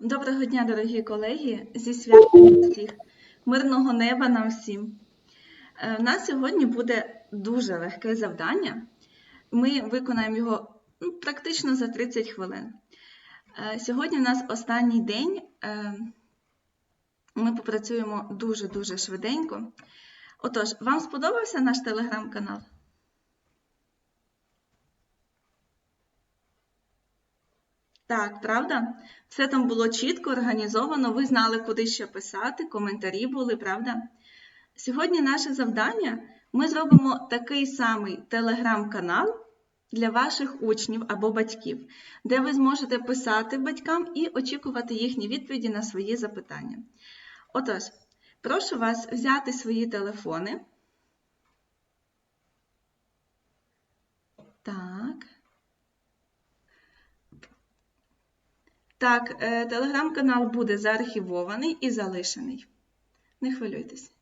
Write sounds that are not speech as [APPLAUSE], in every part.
Доброго дня, дорогі колеги, зі святом всіх, мирного неба нам всім. Е, У нас сьогодні буде дуже легке завдання. Ми виконаємо його ну, практично за 30 хвилин. Е, Сьогодні у нас останній день. е, Ми попрацюємо дуже-дуже швиденько. Отож, вам сподобався наш телеграм-канал? Так, правда? Все там було чітко організовано, ви знали, куди що писати, коментарі були, правда? Сьогодні наше завдання ми зробимо такий самий телеграм-канал для ваших учнів або батьків, де ви зможете писати батькам і очікувати їхні відповіді на свої запитання. Отож, прошу вас взяти свої телефони. Так. Так, е, телеграм-канал буде заархівований і залишений. Не хвилюйтесь.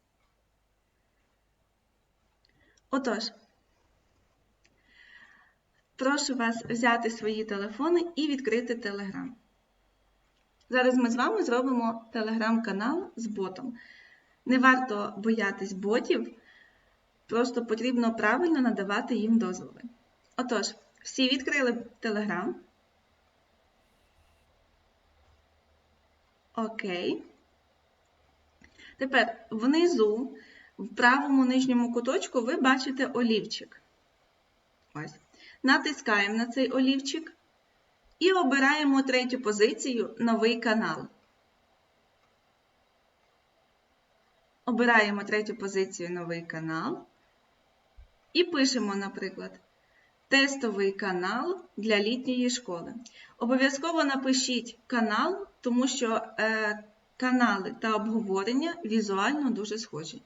Отож, прошу вас взяти свої телефони і відкрити Телеграм. Зараз ми з вами зробимо телеграм-канал з ботом. Не варто боятись ботів, просто потрібно правильно надавати їм дозволи. Отож, всі відкрили Телеграм. Окей. Тепер внизу, в правому нижньому куточку, ви бачите олівчик. Ось. Натискаємо на цей олівчик і обираємо третю позицію Новий канал. Обираємо третю позицію Новий канал. І пишемо, наприклад, тестовий канал для літньої школи. Обов'язково напишіть канал, тому що е, канали та обговорення візуально дуже схожі.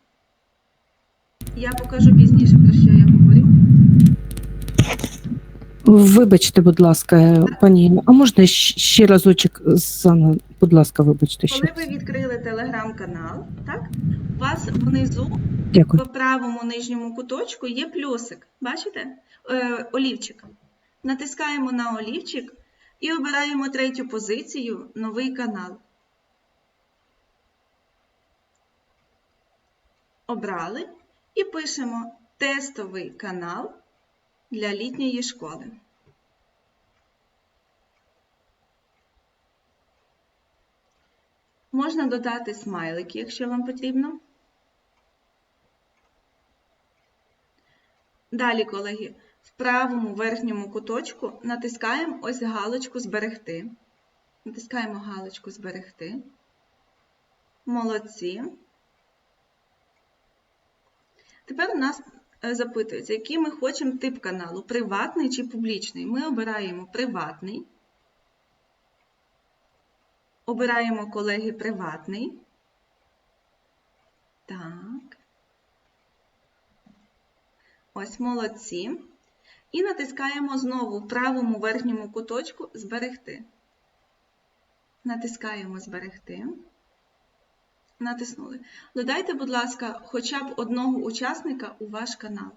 Я покажу пізніше, про що я говорю. Вибачте, будь ласка, пані, а можна ще разочок заново, будь ласка, вибачте Коли ще. ви відкрили телеграм-канал, так, у вас внизу Дякую. в правому нижньому куточку є плюсик. Бачите? Е, олівчик. Натискаємо на олівчик і обираємо третю позицію Новий канал. Обрали і пишемо тестовий канал для літньої школи. Можна додати смайлики, якщо вам потрібно. Далі, колеги, в правому верхньому куточку натискаємо ось галочку Зберегти. Натискаємо галочку Зберегти. Молодці. Тепер у нас е, запитується, який ми хочемо тип каналу: приватний чи публічний. Ми обираємо приватний. Обираємо колеги приватний. Так. Ось молодці. І натискаємо знову в правому верхньому куточку Зберегти. Натискаємо Зберегти. Натиснули. Додайте, будь ласка, хоча б одного учасника у ваш канал.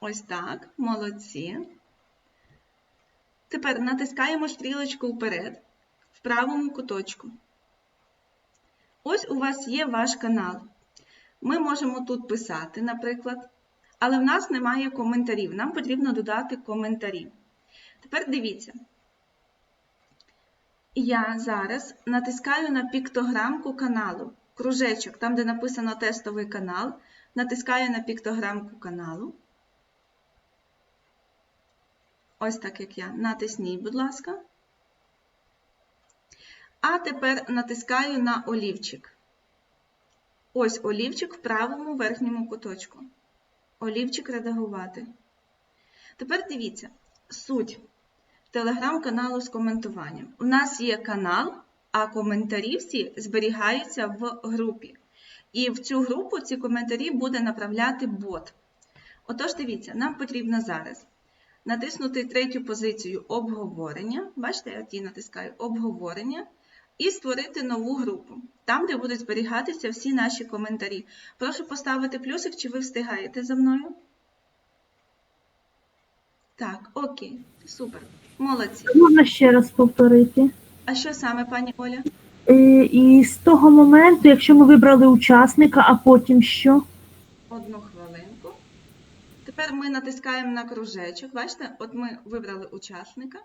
Ось так, молодці. Тепер натискаємо стрілочку вперед, в правому куточку. Ось у вас є ваш канал. Ми можемо тут писати, наприклад, але в нас немає коментарів. Нам потрібно додати коментарі. Тепер дивіться. Я зараз натискаю на піктограмку каналу. Кружечок, там, де написано тестовий канал, натискаю на піктограмку каналу. Ось так, як я. Натисніть, будь ласка. А тепер натискаю на олівчик. Ось олівчик в правому верхньому куточку. Олівчик редагувати. Тепер дивіться, суть телеграм-каналу з коментуванням. У нас є канал, а коментарі всі зберігаються в групі. І в цю групу ці коментарі буде направляти бот. Отож, дивіться, нам потрібно зараз натиснути третю позицію обговорення. Бачите, я ті натискаю обговорення. і створити нову групу, там, де будуть зберігатися всі наші коментарі. Прошу поставити плюсик, чи ви встигаєте за мною? Так, окей, супер. Молодці. Можна ще раз повторити. А що саме, пані Оля? Е, І з того моменту, якщо ми вибрали учасника, а потім що? Одну. Тепер ми натискаємо на кружечок. Бачите, от ми вибрали учасника.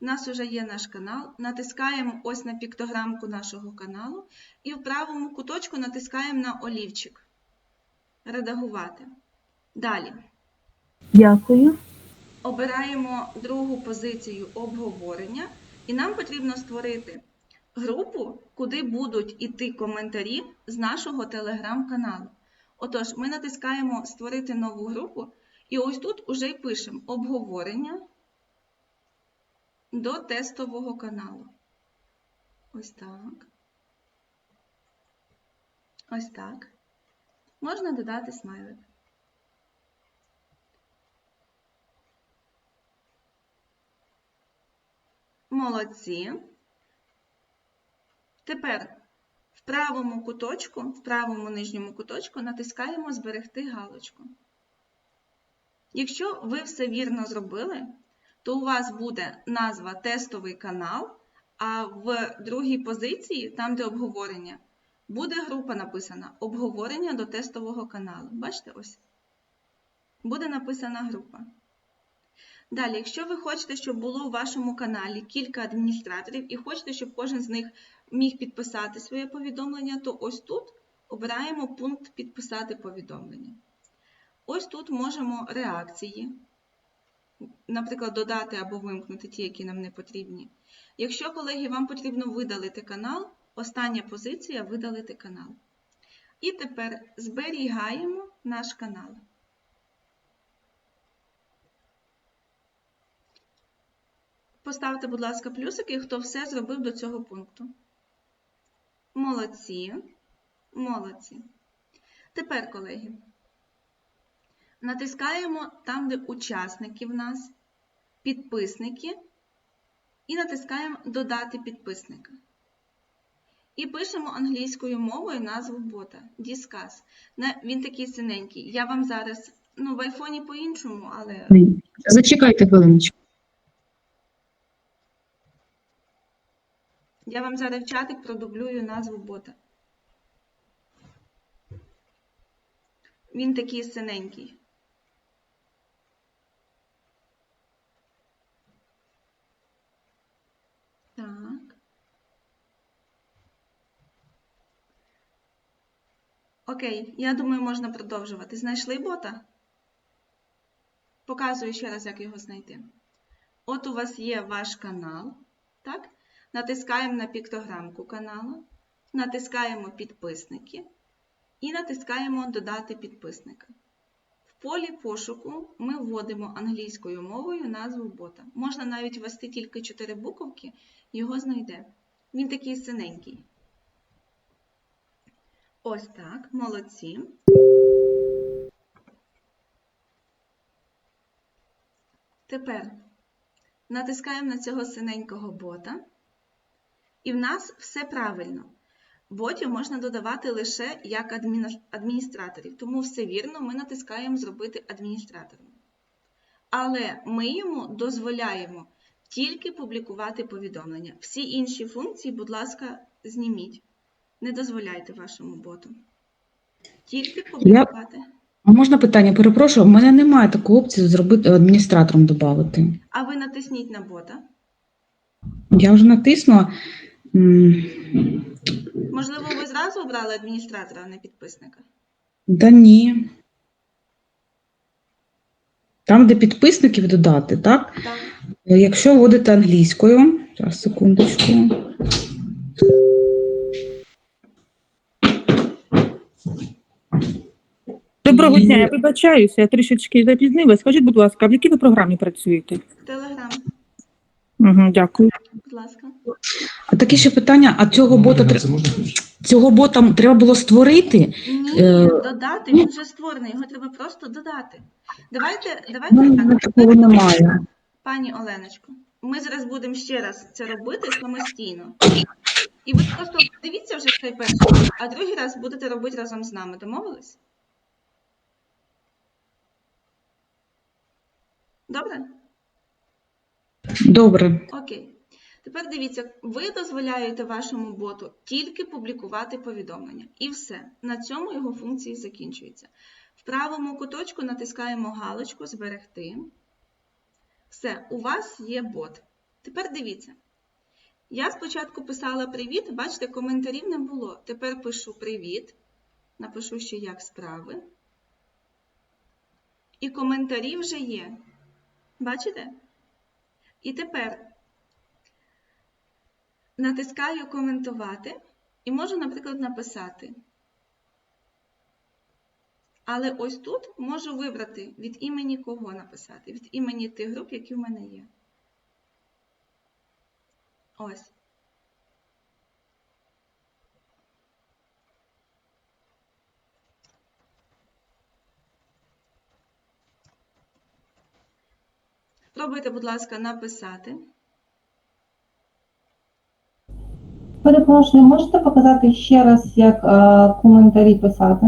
У нас вже є наш канал. Натискаємо ось на піктограмку нашого каналу. І в правому куточку натискаємо на олівчик. Редагувати. Далі. Дякую. Обираємо другу позицію обговорення. І нам потрібно створити групу, куди будуть іти коментарі з нашого телеграм-каналу. Отож, ми натискаємо Створити нову групу, і ось тут уже й пишемо обговорення до тестового каналу. Ось так. Ось так. Можна додати смайлик. Молодці. Тепер в правому куточку, в правому нижньому куточку натискаємо Зберегти галочку. Якщо ви все вірно зробили, то у вас буде назва Тестовий канал, а в другій позиції, там де обговорення, буде група написана Обговорення до тестового каналу. Бачите ось? Буде написана група. Далі, якщо ви хочете, щоб було у вашому каналі кілька адміністраторів і хочете, щоб кожен з них міг підписати своє повідомлення, то ось тут обираємо пункт Підписати повідомлення. Ось тут можемо реакції, наприклад, додати або вимкнути ті, які нам не потрібні. Якщо, колеги, вам потрібно видалити канал, остання позиція видалити канал. І тепер зберігаємо наш канал. Поставте, будь ласка, плюсики, хто все зробив до цього пункту. Молодці. Молодці. Тепер, колеги, натискаємо там, де учасники в нас, підписники, і натискаємо Додати підписника. І пишемо англійською мовою назву бота Discuss. Він такий синенький. Я вам зараз, ну, в айфоні по-іншому, але. Зачекайте хвилиночку. Я вам зараз в чатик продублюю назву бота. Він такий синенький. Так. Окей, я думаю, можна продовжувати. Знайшли бота? Показую ще раз, як його знайти. От у вас є ваш канал, так? Натискаємо на піктограмку каналу, натискаємо підписники і натискаємо Додати підписника. В полі пошуку ми вводимо англійською мовою назву бота. Можна навіть ввести тільки 4 буковки, його знайде. Він такий синенький. Ось так, молодці. Тепер натискаємо на цього синенького бота. І в нас все правильно. Ботів можна додавати лише як адміністраторів, тому все вірно, ми натискаємо Зробити адміністратором. Але ми йому дозволяємо тільки публікувати повідомлення. Всі інші функції, будь ласка, зніміть. Не дозволяйте вашому боту. Тільки публікувати. А можна питання? Перепрошую, в мене немає такої опції зробити адміністратором додати. А ви натисніть на бота. Я вже натиснула. Можливо, ви зразу обрали адміністратора, а не підписника. Да ні. Там, де підписників додати, так? Так. Якщо вводити англійською, зараз секундочку. Доброго дня, я вибачаюся, я трішечки запізнилась. Скажіть, будь ласка, а в якій ви програмі працюєте? Телеграм, Угу, дякую. будь ласка. А таке ще питання: а цього бота тр- цього бота треба було створити? Ні, Е, додати, він вже створений, його треба просто додати. Давайте, давайте мене так. такого немає. Пані Оленочко, ми зараз будемо ще раз це робити самостійно. І ви просто дивіться вже цей перший, а другий раз будете робити разом з нами. Домовились? Добре? Добре. Окей. Тепер дивіться, ви дозволяєте вашому боту тільки публікувати повідомлення. І все. На цьому його функції закінчуються. В правому куточку натискаємо галочку Зберегти. Все, у вас є бот. Тепер дивіться. Я спочатку писала привіт, бачите, коментарів не було. Тепер пишу привіт. Напишу ще як справи. І коментарі вже є. Бачите? І тепер натискаю коментувати і можу, наприклад, написати. Але ось тут можу вибрати від імені кого написати, від імені тих груп, які в мене є. Ось. Спробуйте, будь ласка, написати. Перепрошую, можете показати ще раз, як е, коментарі писати?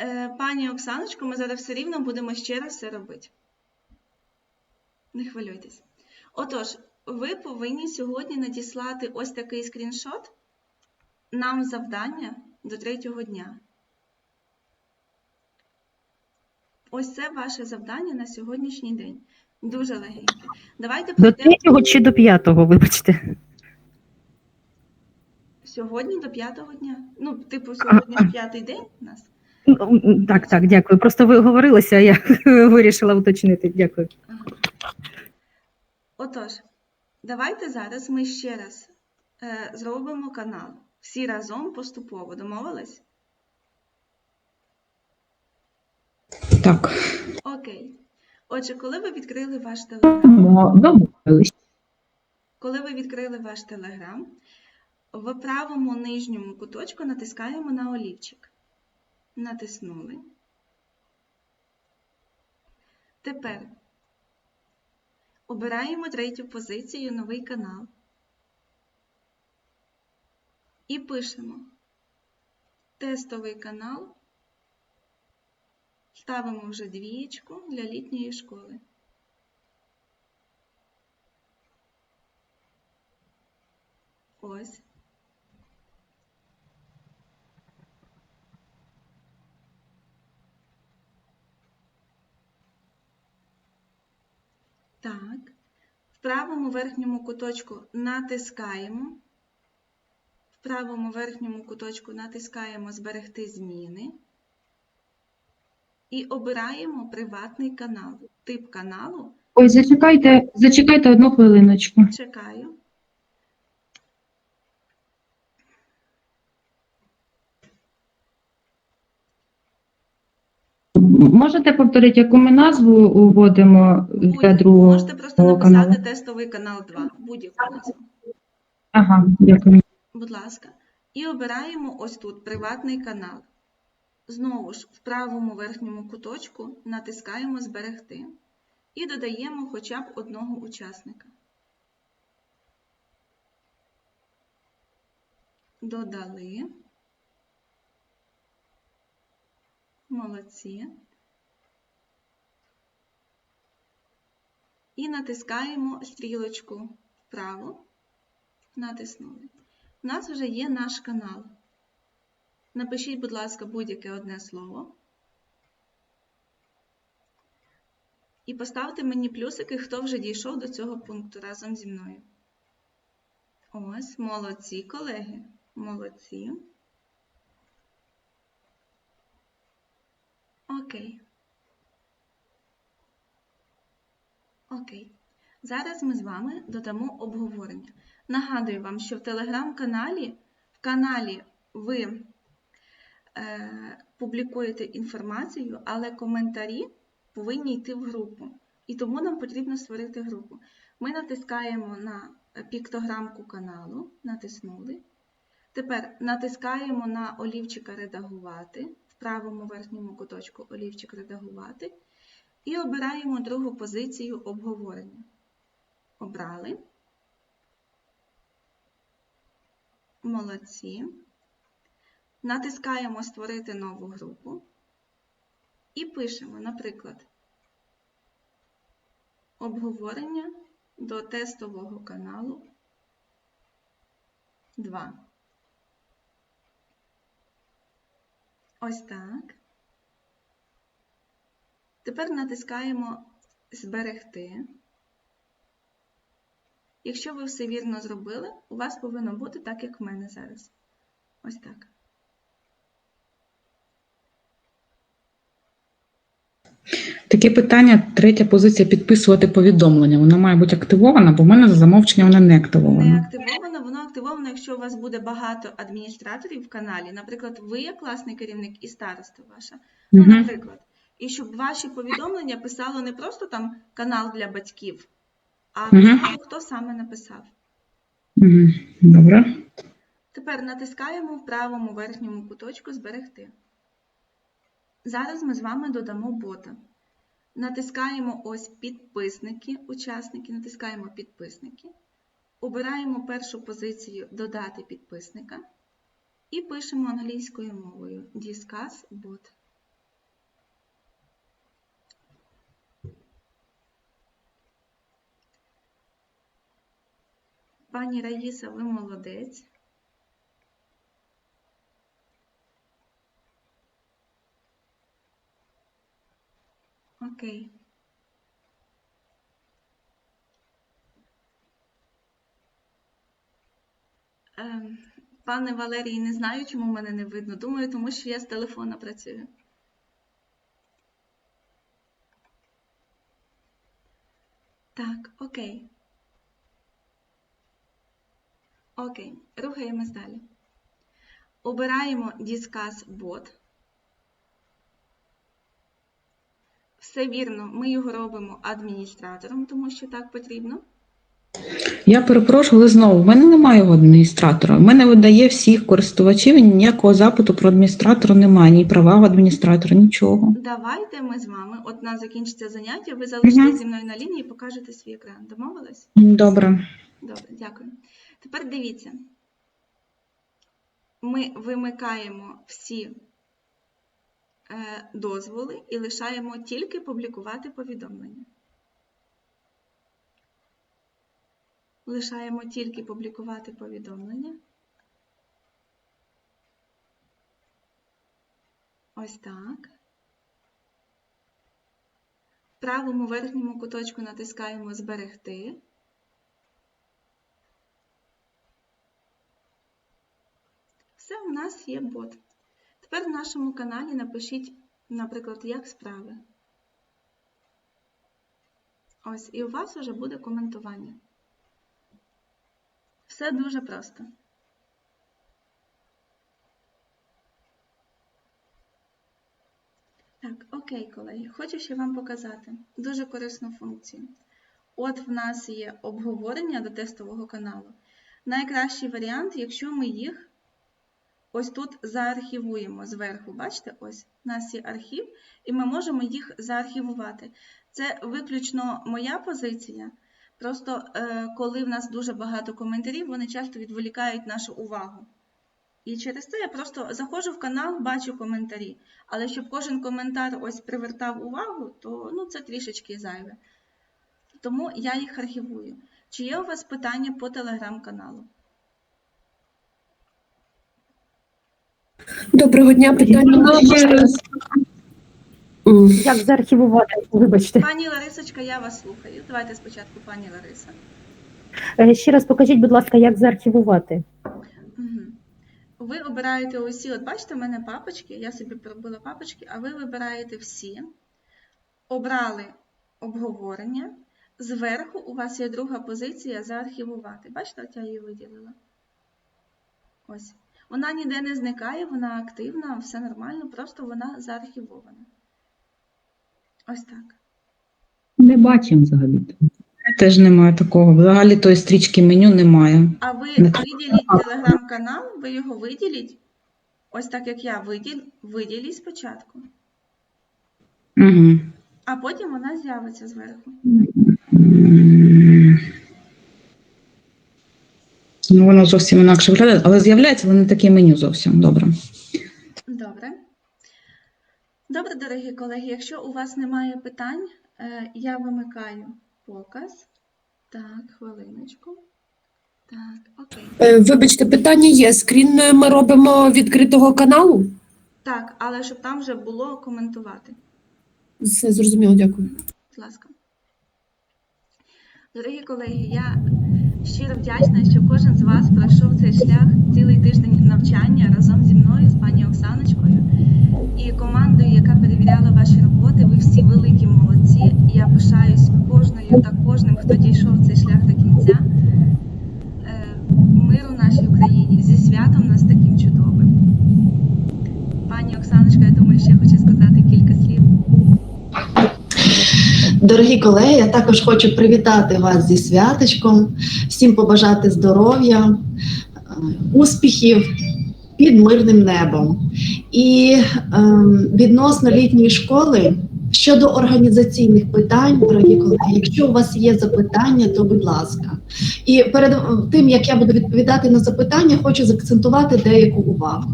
Е, Пані Оксаночко, ми зараз все рівно будемо ще раз це робити. Не хвилюйтесь. Отож, ви повинні сьогодні надіслати ось такий скріншот нам завдання до третього дня. Ось це ваше завдання на сьогоднішній день. Дуже легеньке. Давайте До третього чи до п'ятого, вибачте. сьогодні до п'ятого дня. Ну, типу, сьогодні п'ятий день у нас. Ну, Так, так, дякую. Просто ви говорилися, я [LAUGHS] вирішила уточнити. Дякую. Ага. Отож, давайте зараз ми ще раз е, зробимо канал. Всі разом поступово. Домовились? Так. Окей. Отже, коли ви відкрили ваш телеграм, Домовились. коли ви відкрили ваш телеграм, в правому нижньому куточку натискаємо на олівчик. Натиснули. Тепер обираємо третю позицію новий канал. І пишемо тестовий канал. Ставимо вже двієчку для літньої школи. Ось. Так. В правому верхньому куточку натискаємо. В правому верхньому куточку натискаємо Зберегти зміни. І обираємо приватний канал. Тип каналу Ой, зачекайте, зачекайте одну хвилиночку. чекаю. Можете повторити, яку ми назву вводимо для другого Можете просто написати каналу? тестовий канал 2. Будь-яку назву. Ага, дякую. Будь ласка. І обираємо ось тут приватний канал. Знову ж в правому верхньому куточку натискаємо Зберегти і додаємо хоча б одного учасника. Додали. Молодці. І натискаємо стрілочку вправо. Натиснули. У нас вже є наш канал. Напишіть, будь ласка, будь-яке одне слово. І поставте мені плюсики, хто вже дійшов до цього пункту разом зі мною. Ось, молодці, колеги. Молодці. Окей. Окей. Зараз ми з вами додамо обговорення. Нагадую вам, що в телеграм-каналі, в каналі ви публікуєте інформацію, але коментарі повинні йти в групу. І тому нам потрібно створити групу. Ми натискаємо на піктограмку каналу, натиснули. Тепер натискаємо на олівчика редагувати в правому верхньому куточку олівчик редагувати і обираємо другу позицію обговорення. Обрали. Молодці. Натискаємо Створити нову групу і пишемо, наприклад, обговорення до тестового каналу 2. Ось так. Тепер натискаємо Зберегти. Якщо ви все вірно зробили, у вас повинно бути так, як в мене зараз. Ось так. Таке питання, третя позиція підписувати повідомлення. Вона має бути активована, бо в мене за замовчення вона не Не активована. воно активовано, якщо у вас буде багато адміністраторів в каналі. Наприклад, ви як класний керівник і староста ваша. Ну, Угу. наприклад. І щоб ваші повідомлення писало не просто там канал для батьків, а писало, хто саме написав. Угу. Добре. Тепер натискаємо в правому верхньому куточку Зберегти. Зараз ми з вами додамо бота. Натискаємо ось підписники, учасники, натискаємо підписники. Обираємо першу позицію Додати підписника і пишемо англійською мовою Discuss bot. Пані Раїса, ви молодець. Окей. Ем, Пане Валерій, не знаю, чому мене не видно. Думаю, тому що я з телефона працюю. Так, окей. Окей, рухаємось далі. Обираємо Discuss Bot. Все вірно, ми його робимо адміністратором, тому що так потрібно. Я перепрошую, але знову в мене немає його адміністратора. В мене видає всіх користувачів, і ніякого запиту про адміністратора немає, ні права в адміністратора, нічого. Давайте ми з вами, от нас закінчиться заняття, ви залишитесь Мгм. зі мною на лінії і покажете свій екран. Домовились? Добре. Добре, дякую. Тепер дивіться. Ми вимикаємо всі дозволи і лишаємо тільки публікувати повідомлення. Лишаємо тільки публікувати повідомлення. Ось так. В правому верхньому куточку натискаємо Зберегти. Все, у нас є бот. Тепер в нашому каналі напишіть, наприклад, як справи. Ось, і у вас вже буде коментування. Все дуже просто. Так, окей, колеги. Хочу ще вам показати дуже корисну функцію. От в нас є обговорення до тестового каналу. Найкращий варіант, якщо ми їх ось тут заархівуємо зверху. Бачите, ось у нас є архів, і ми можемо їх заархівувати. Це виключно моя позиція. Просто е, коли в нас дуже багато коментарів, вони часто відволікають нашу увагу. І через це я просто заходжу в канал, бачу коментарі. Але щоб кожен коментар ось привертав увагу, то ну, це трішечки зайве. Тому я їх архівую. Чи є у вас питання по телеграм-каналу? Доброго дня, питання. Як заархівувати? Вибачте. Пані Ларисочка, я вас слухаю. Давайте спочатку пані Лариса. Е, Ще раз покажіть, будь ласка, як заархівувати. Ви обираєте усі, от бачите, в мене папочки, я собі пробила папочки, а ви вибираєте всі, обрали обговорення. Зверху у вас є друга позиція заархівувати. Бачите, от я її виділила. Ось. Вона ніде не зникає, вона активна, все нормально, просто вона заархівована. Ось так. Не бачимо взагалі. Теж немає такого. Взагалі тої стрічки меню немає. А ви Не виділіть телеграм-канал, ви його виділіть. Ось так як я виділ, виділіть спочатку, Угу. а потім вона з'явиться зверху. Ну, воно зовсім інакше виглядає, але з'являється, але не таке меню зовсім. Добре. Добре. Добре, дорогі колеги, якщо у вас немає питань, е, я вимикаю показ. Так, хвилиночку. Так, окей. Е, Вибачте, питання є. Скрін ми робимо відкритого каналу? Так, але щоб там вже було коментувати. Все зрозуміло, дякую. Будь ласка. Дорогі колеги, я щиро вдячна, що кожен з вас пройшов цей шлях цілий тиждень навчання разом зі мною, з пані Оксаночкою і командою, яка перевіряла ваші роботи. Ви всі великі молодці. Я пишаюсь кожною та кожним, хто дійшов цей шлях до кінця. Е, Миру нашій Україні зі святом нас таким чудовим. Пані Оксаночка, я думаю, ще хоче сказати кілька слів. Дорогі колеги, я також хочу привітати вас зі святочком, всім побажати здоров'я, е, успіхів під мирним небом. І ем, відносно літньої школи. Щодо організаційних питань, дорогі колеги, якщо у вас є запитання, то будь ласка. І перед тим як я буду відповідати на запитання, хочу заакцентувати деяку увагу.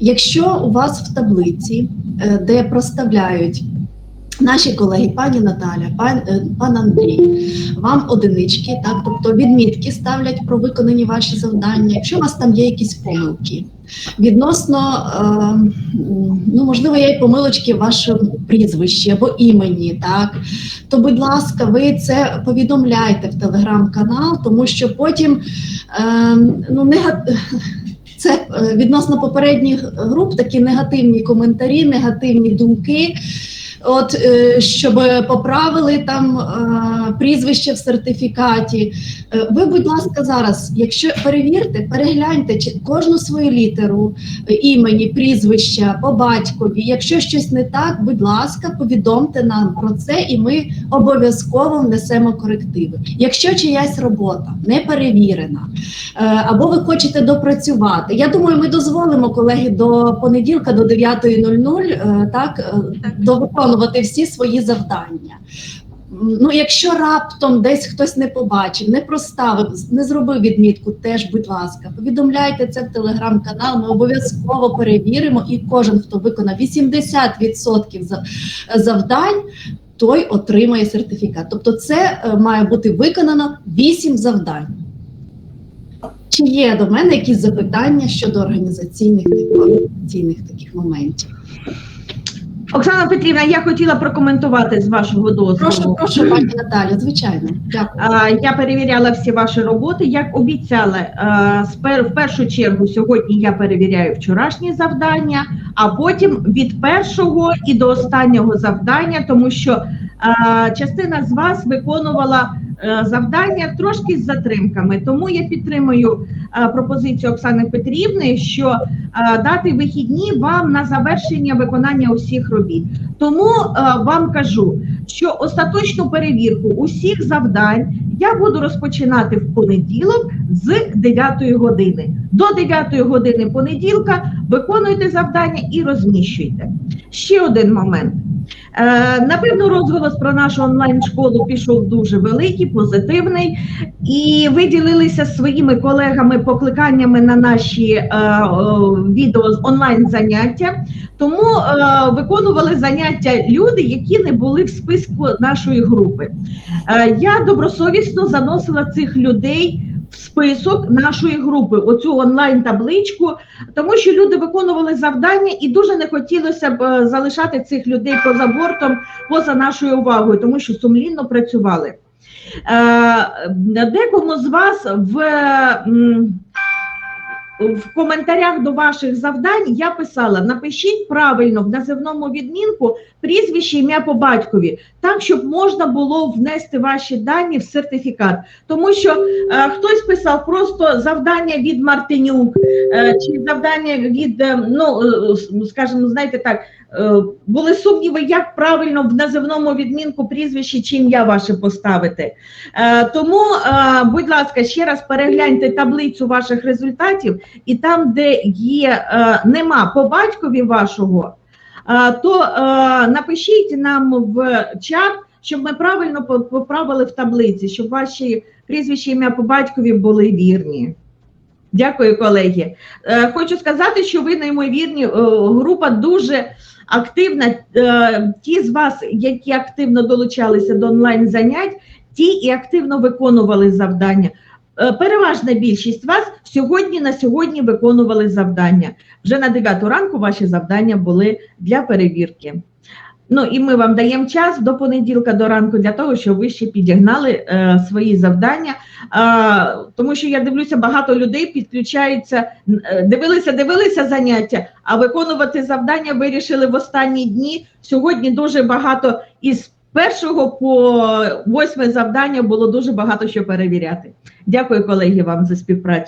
Якщо у вас в таблиці, е, де проставляють Наші колеги, пані Наталя, пан, е, пан Андрій, вам одинички, так, тобто відмітки ставлять про виконані ваші завдання. Якщо у вас там є якісь помилки, відносно, е, ну можливо, є й помилочки в вашому прізвищі або імені, так, то, будь ласка, ви це повідомляйте в телеграм-канал, тому що потім е, ну, нега... Це е, відносно попередніх груп такі негативні коментарі, негативні думки. От е, щоб поправили там е, прізвище в сертифікаті. Е, Ви, будь ласка, зараз, якщо перевірте, перегляньте чи кожну свою літеру е, імені, прізвища по батькові. Якщо щось не так, будь ласка, повідомте нам про це, і ми обов'язково внесемо корективи. Якщо чиясь робота не перевірена, е, або ви хочете допрацювати, я думаю, ми дозволимо колеги до понеділка, до 9.00, е, так, Так. Довиконувати всі свої завдання. Ну, якщо раптом десь хтось не побачив, не проставив, не зробив відмітку, теж, будь ласка, повідомляйте це в телеграм-канал. Ми обов'язково перевіримо, і кожен, хто виконав 80% завдань, той отримає сертифікат. Тобто, це е, має бути виконано 8 завдань. Чи є до мене якісь запитання щодо організаційних, організаційних таких моментів? Оксана Петрівна, я хотіла прокоментувати з вашого дозволу. Прошу, прошу, пані Наталя, звичайно. Дякую. Я перевіряла всі ваші роботи, як обіцяла. В першу чергу сьогодні я перевіряю вчорашні завдання, а потім від першого і до останнього завдання, тому що частина з вас виконувала завдання трошки з затримками. Тому я підтримую е, пропозицію Оксани Петрівни, що е, дати вихідні вам на завершення виконання усіх робіт. Тому е, вам кажу, що остаточну перевірку усіх завдань я буду розпочинати в понеділок з 9 години. До 9 години понеділка виконуйте завдання і розміщуйте. Ще один момент. Е, напевно, розголос про нашу онлайн-школу пішов дуже великий, позитивний, і ви ділилися своїми колегами покликаннями на наші е, о, відео з онлайн-заняття. Тому е, виконували заняття люди, які не були в списку нашої групи. Е, я добросовісно заносила цих людей в список нашої групи, оцю онлайн-табличку, тому що люди виконували завдання і дуже не хотілося б е, залишати цих людей поза бортом, поза нашою увагою, тому що сумлінно працювали. Е, Декому з вас в. М, в коментарях до ваших завдань я писала: напишіть правильно в називному відмінку прізвище ім'я по батькові, так щоб можна було внести ваші дані в сертифікат. Тому що е, хтось писав просто завдання від Мартинюк, е, чи завдання від, е, ну е, скажімо, знаєте так, е, були сумніви, як правильно в називному відмінку прізвище чи ім'я ваше поставити. Е, тому, е, будь ласка, ще раз перегляньте таблицю ваших результатів, і там, де є е, нема по батькові вашого, е, то е, напишіть нам в чат, щоб ми правильно поправили в таблиці, щоб ваші прізвища ім'я по батькові були вірні. Дякую, колеги. Е, Хочу сказати, що ви неймовірні. е, Група дуже активна. Е, Ті з вас, які активно долучалися до онлайн занять, ті і активно виконували завдання. Переважна більшість вас сьогодні на сьогодні виконували завдання. Вже на 9 ранку ваші завдання були для перевірки. Ну і ми вам даємо час до понеділка до ранку для того, щоб ви ще підігнали е, свої завдання. А, тому що я дивлюся, багато людей підключаються, е, дивилися, дивилися заняття, а виконувати завдання вирішили в останні дні. Сьогодні дуже багато із першого по восьме завдання було дуже багато що перевіряти. Дякую, колеги, вам за співпрацю.